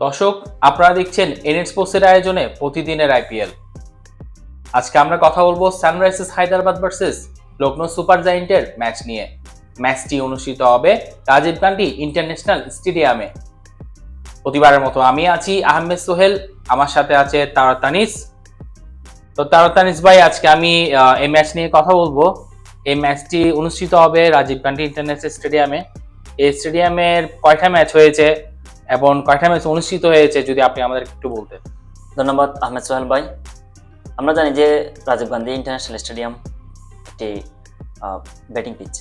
দর্শক, আপনারা দেখছেন এনএট স্পোর্টসের আয়োজনে প্রতিদিনের আইপিএল আজকে আমরা কথা বলব Sunrisers Hyderabad versus Lucknow super জায়েন্টের match নিয়ে। ম্যাচটি অনুষ্ঠিত হবে রাজীব গান্ধী ইন্টারন্যাশনাল স্টেডিয়ামে। প্রতিবারের মতো আমি আছি আহমেদ সোহেল, আমার সাথে আছে তারতানিস তো তারতানিস ভাই, আজকে আমি এই ম্যাচ নিয়ে কথা বলব। এই ম্যাচটি অনুষ্ঠিত হবে রাজীব গান্ধী ইন্টারন্যাশনাল স্টেডিয়ামে। এই স্টেডিয়ামের কয়টা ম্যাচ হয়েছে? এবং কয়টা ম্যাচ অনুষ্ঠিত হয়েছে যদি আপনি আমাদের একটু বলতেন। ধন্যবাদ আহমেদ সোহেল ভাই। আমরা জানি যে রাজীব গান্ধী ইন্টারন্যাশনাল স্টেডিয়াম একটি ব্যাটিং পিচ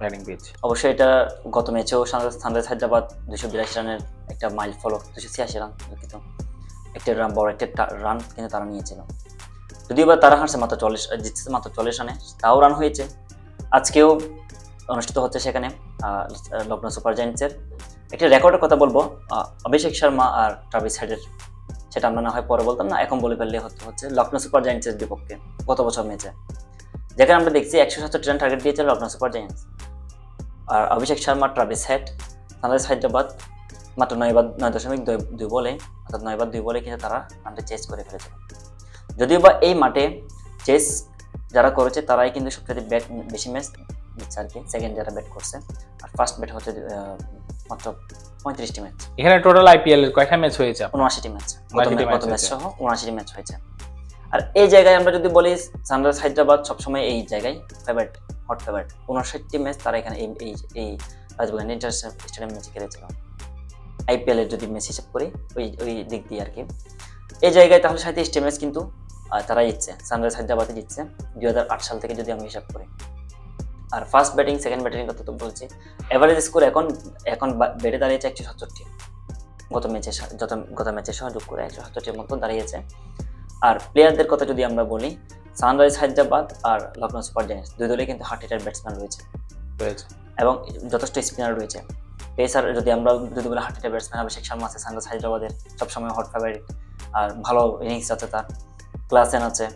ব্যাটিং পিচ অবশ্যই এটা গত ম্যাচেও সানরাইজ হায়দ্রাবাদ দুশো বিরাশি রানের একটা মাইল ফলো দুশো ছিয়াশি রান দুঃখিত একটা রান বড় একটা রান কিন্তু তারা নিয়েছিল। যদিও বা তারা হারছে মাত্র চল্লিশ জিতছে মাত্র চল্লিশ রানে তাও রান হয়েছে। আজকেও অনুষ্ঠিত হচ্ছে সেখানে লখনৌ সুপার জায়েন্টসের। একটা রেকর্ডের কথা বলব অভিষেক শর্মা আর ট্রাভিস হেডের, সেটা আমরা না হয় পরে বলতাম না, এখন বলে ফেললে হতে হচ্ছে লখনৌ সুপার জায়েন্টসের বিপক্ষে গত বছর ম্যাচে। যেখানে আমরা দেখছি একশো সাতষট্টি রান টার্গেট দিয়েছে লখনৌ সুপার জায়েন্টস। আর Abhishek Sharma, Travis Head, Sunrise Hyderabad, মাত্র নয় বার নয় দশমিক দুই দুই বলে, অর্থাৎ নয় বার দুই বলে কিন্তু তারা রানটা চেস করে ফেলেছে যদিও বা এই মাঠে চেস যারা করেছে, তারাই কিন্তু সবচেয়ে ব্যাট বেশি ম্যাচ দিচ্ছে আর কি সেকেন্ড যারা ব্যাট করছে। আর ফার্স্ট ব্যাট হচ্ছে মাত্র পঁয়ত্রিশটি ম্যাচ। এখানে টোটাল আইপিএল এর কয়টা ম্যাচ হয়েছে? উনআশিটি ম্যাচ 79 গত ম্যাচ সহ উনআশিটি ম্যাচ হয়েছে। আর এই জায়গায় আমরা যদি বলি সানরাইজ হায়দ্রাবাদ সবসময় এই জায়গায় ফেভারিট হট ফেভারিট উনষাটটি ম্যাচ তারা এখানে এই এই এই রাজীব গান্ধী ইন্টারন্যাশনাল স্টেডিয়াম ম্যাচে খেলেছিল। আইপিএল এর যদি ম্যাচ হিসাব করি ওই ওই দিক দিয়ে আর কি এই জায়গায় তাহলে সাঁত্রিশটি ম্যাচ কিন্তু তারা জিতছে। সানরাইজ হায়দ্রাবাদে জিতছে। দুই হাজার আট সাল থেকে যদি আমি হিসাব করি। আর ফার্স্ট ব্যাটিং সেকেন্ড ব্যাটিং কথা তো বলছি। এভারেজ স্কোর এখন এখন বেড়ে দাঁড়িয়েছে একশো সাতষট্টি। গত ম্যাচে যত গত ম্যাচের সহ যোগ করে একশো সাতষট্টির মতো দাঁড়িয়েছে। আর প্লেয়ারদের কথা যদি আমরা বলি সানরাইজ হায়দ্রাবাদ আর লখনৌ সুপার জায়ান্টস দুই দলে কিন্তু হার্ট হিটার ব্যাটসম্যান রয়েছে। রয়েছে। এবং যথেষ্ট স্পিনার রয়েছে। পেসার যদি আমরা যদি বলি hard hitter batsman Abhishek Sharma আছে সানরাইজ হায়দ্রাবাদের সবসময় হট ফেভারিট আর ভালো ইনিংস আছে তার। ক্লাসেন আছে।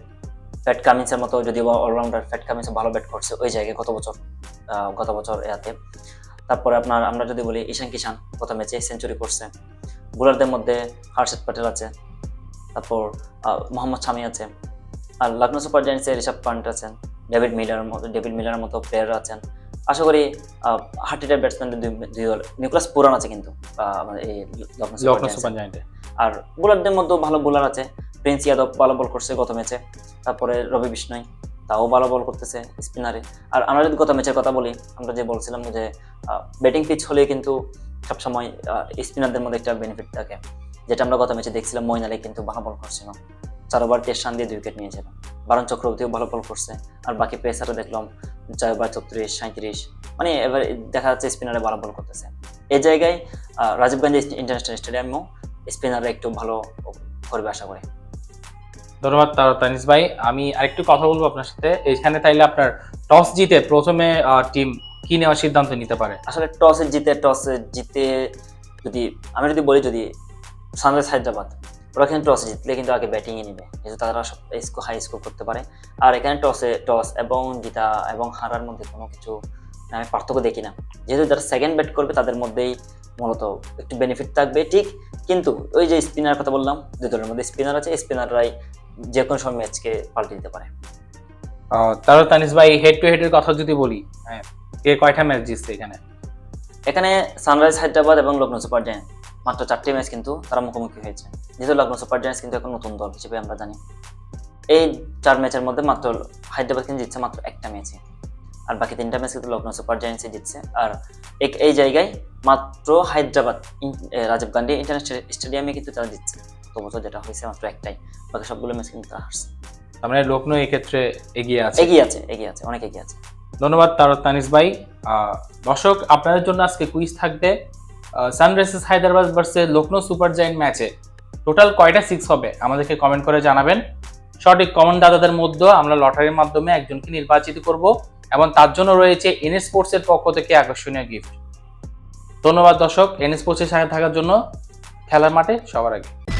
ফ্যাট কামিন্সের মতো যদি অলরাউন্ডার ফ্যাট কামিন্স ভালো ব্যাট করছে ওই জায়গায় গত বছর গত বছর এতে তারপরে আপনার আমরা যদি বলি ঈশান কিষান গত ম্যাচে সেঞ্চুরি করছে। বোলারদের মধ্যে হর্ষদ প্যাটেল আছে তারপর মোহাম্মদ শামি আছে আর লখনৌ সুপার জায়ান্টসের ঋষভ পান্ট আছেন ডেভিড মিলার মতো ডেভিড মিলারের মতো প্লেয়ার আছেন। আশা করি হার্টিটার ব্যাটসম্যানদের দুই দুই দল নিউক্লাস পুরান আছে কিন্তু আমাদের এই লখনৌ জায়ান্টসে। সুপার জায়েন্টে আর বোলারদের মধ্যেও ভালো বোলার আছে প্রিন্স ইয়াদব ভালো বল করছে গত ম্যাচে তারপরে রবি বিষ্ণয় তাও ভালো বল করতেছে স্পিনারে আর আমরা যদি গত ম্যাচের কথা বলি, আমরা যে বলছিলাম যে ব্যাটিং পিচ হলে কিন্তু সবসময় স্পিনারদের মধ্যে একটা বেনিফিট থাকে। যেটা আমরা গত ম্যাচে দেখছিলাম মইন আলী কিন্তু ভালো বল করছিল চার ওভার রান দিয়ে দুই উইকেট নিয়েছিল বারণ চক্রবর্তীও ভালো বল করছে। আর বাকি পেসারও দেখলাম চার ওভার চৌত্রিশ সাঁত্রিশ মানে এবার দেখা যাচ্ছে স্পিনারে ভালো বল করতেছে। এই জায়গায় রাজীব গান্ধী ইন্টারন্যাশনাল স্টেডিয়ামেও স্পিনাররা একটু ভালো করবে আশা করি। ধন্যবাদ তানিস ভাই। আমি আরেকটু কথা বলব আপনার সাথে। এখানে তাইলে আপনার টস জিতে প্রথমে টিম কি নেওয়ার সিদ্ধান্ত নিতে পারে? আসলে টসে জিতে টসে জিতে যদি, আমি যদি বলি যদি সানরাইজ হায়দ্রাবাদ, ওরা কিন্তু টসে জিতলে কিন্তু আগে ব্যাটিংয়ে নেবে। যেহেতু তারা স্কোর হাই স্কোর করতে পারে। আর এখানে টসে টস এবং জিতা এবং হারার মধ্যে কোনো কিছু আমি পার্থক্য দেখি না। যেহেতু যারা সেকেন্ড ব্যাট করবে, তাদের মধ্যেই মূলত একটু বেনিফিট থাকবে, ঠিক। কিন্তু ওই যে স্পিনার কথা বললাম, দুই দলের মধ্যে স্পিনার আছে। স্পিনাররাই যে কোনো সময় ম্যাচকে পাল্টে দিতে পারে। তার তানিস ভাই হেড টু হেডের কথা যদি বলি হ্যাঁ কে কয়টা ম্যাচ জিতছে এখানে? এখানে সানরাইজ হায়দ্রাবাদ এবং লখনৌ সুপার জায়ান্টস মাত্র চারটি ম্যাচ কিন্তু তারা মুখোমুখি হয়েছে। যেহেতু লখনৌ সুপার জায়ান্টস কিন্তু এখন নতুন দল হিসেবে আমরা জানি। এই চার ম্যাচের মধ্যে মাত্র হায়দ্রাবাদ কিন্তু জিতছে মাত্র একটা ম্যাচে আর বাকি তিনটা ম্যাচ কিন্তু লখনৌ সুপার জায়ান্টসে জিতছে। আর এক- এই জায়গায় মাত্র হায়দ্রাবাদ রাজীব গান্ধী ইন্টারন্যাশনাল স্টেডিয়ামে কিন্তু তারা জিতছে। বছর যেটা হয়েছে মাত্র একটাই বাকি সবগুলো ম্যাচ কিন্তু তারা হারছে তার মানে লখনৌ এই ক্ষেত্রে এগিয়ে আছে? এগিয়ে আছে এগিয়ে আছে অনেক এগিয়ে আছে। ধন্যবাদ তারক তানিস ভাই। দর্শক আপনাদের জন্য আজকে কুইজ থাকবে Sunrisers Hyderabad versus Lucknow super giant ম্যাচে টোটাল কয়টা সিক্স হবে? আমাদেরকে কমেন্ট করে জানাবেন। সঠিক কমেন্ট দাদাদের মধ্যে আমরা লটারির মাধ্যমে একজনকে নির্বাচিত করব এবং তার জন্য রয়েছে এন স্পোর্টস এর পক্ষ থেকে আকর্ষণীয় গিফট ধন্যবাদ দর্শক এন স্পোর্টসের সাথে থাকার জন্য খেলার মাঠে সবার আগে।